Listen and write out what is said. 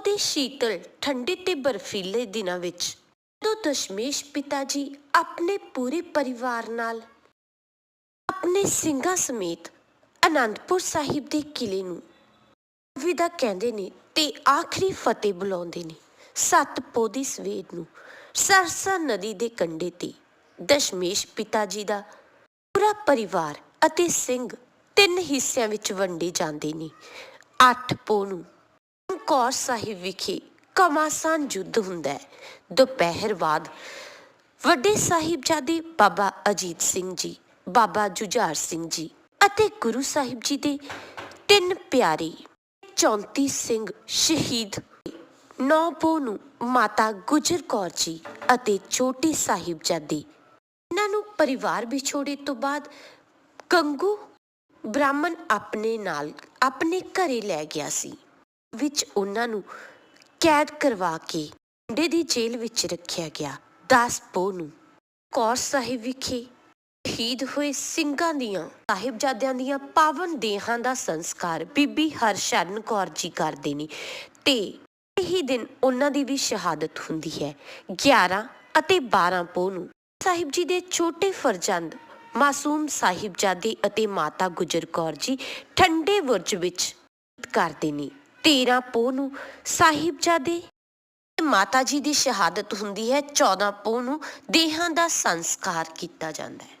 ਉਹਦੇ ਸ਼ੀਤਲ ਠੰਡੇ ਤੇ ਬਰਫੀਲੇ ਦਿਨਾਂ ਵਿੱਚ ਜਦੋਂ ਦਸ਼ਮੇਸ਼ ਪਿਤਾ ਜੀ ਆਪਣੇ ਪੂਰੇ ਪਰਿਵਾਰ ਨਾਲ ਆਪਣੇ ਸਿੰਘਾਂ ਸਮੇਤ ਅਨੰਦਪੁਰ ਸਾਹਿਬ ਦੇ ਕਿਲੇ ਨੂੰ ਵਿਦਾ ਕਹਿੰਦੇ ਨੇ ਤੇ ਆਖਰੀ ਫਤਿਹ ਬੁਲਾਉਂਦੇ ਨੇ, ਸੱਤ ਪੋਹ ਦੀ ਸਵੇਰ ਨੂੰ ਸਰਸਾ ਨਦੀ ਦੇ ਕੰਢੇ ਤੇ ਦਸ਼ਮੇਸ਼ ਪਿਤਾ ਜੀ ਦਾ ਪੂਰਾ ਪਰਿਵਾਰ ਅਤੇ ਸਿੰਘ ਤਿੰਨ ਹਿੱਸਿਆਂ ਵਿੱਚ ਵੰਡੇ ਜਾਂਦੇ ਨੇ, ਅੱਠ ਪੋਹ ਨੂੰ ਕੌਰ ਸਾਹਿਬ ਵਿਖੇ ਕਮਾਸਾਨ ਯੁੱਧ ਹੁੰਦਾ ਹੈ। ਦੁਪਹਿਰ ਬਾਅਦ ਵੱਡੇ ਸਾਹਿਬਜ਼ਾਦੇ ਬਾਬਾ ਅਜੀਤ ਸਿੰਘ ਜੀ, ਬਾਬਾ ਜੁਝਾਰ ਸਿੰਘ ਜੀ ਅਤੇ ਗੁਰੂ ਸਾਹਿਬ ਜੀ ਦੇ ਤਿੰਨ ਪਿਆਰੇ 34 ਸਿੰਘ ਸ਼ਹੀਦ ਨੌ ਪੋਹ ਨੂੰ ਮਾਤਾ ਗੁਜਰ ਕੌਰ ਜੀ ਅਤੇ ਛੋਟੇ ਸਾਹਿਬਜ਼ਾਦੇ। ਇਹਨਾਂ ਨੂੰ ਪਰਿਵਾਰ ਵਿਛੋੜੇ ਤੋਂ ਬਾਅਦ ਕੰਗੂ ਬ੍ਰਾਹਮਣ ਆਪਣੇ ਨਾਲ ਆਪਣੇ ਘਰੇ ਲੈ ਗਿਆ ਸੀ। ਵਿੱਚ ਉਹਨਾਂ ਨੂੰ ਕੈਦ ਕਰਵਾ ਕੇ ਮੁੰਡੇ ਦੀ ਜੇਲ੍ਹ ਵਿੱਚ ਰੱਖਿਆ ਗਿਆ 10 ਪੋਹ ਨੂੰ। ਕੌਰ ਸਾਹਿਬ ਵਿਖੇ ਸ਼ਹੀਦ ਹੋਏ ਸਿੰਘਾਂ ਦੀਆਂ, ਸਾਹਿਬਜ਼ਾਦਿਆਂ ਦੀਆਂ ਪਾਵਨ ਦੇਹਾਂ ਦਾ ਸੰਸਕਾਰ ਬੀਬੀ ਹਰਸ਼ਰਨ ਕੌਰ ਜੀ ਕਰਦੇ ਨੇ ਤੇ ਇਹੀ ਦਿਨ ਉਹਨਾਂ ਦੀ ਵੀ ਸ਼ਹਾਦਤ ਹੁੰਦੀ ਹੈ 11 ਅਤੇ 12 ਪੋਹ ਨੂੰ। ਸਾਹਿਬ ਜੀ ਦੇ ਛੋਟੇ ਫਰਜ਼ੰਦ ਮਾਸੂਮ ਸਾਹਿਬਜ਼ਾਦੇ ਅਤੇ ਮਾਤਾ ਗੁਜਰ ਕੌਰ ਜੀ ਠੰਡੇ ਬੁਰਜ ਵਿੱਚ ਕਰਦੇ ਨੇ। 13 ਪੋਹ ਨੂੰ ਸਾਹਿਬਜ਼ਾਦੇ ਮਾਤਾ ਜੀ ਦੀ ਸ਼ਹਾਦਤ ਹੁੰਦੀ ਹੈ 14 ਪੋਹ ਨੂੰ ਦੇਹਾਂ ਦਾ ਸੰਸਕਾਰ ਕੀਤਾ ਜਾਂਦਾ ਹੈ।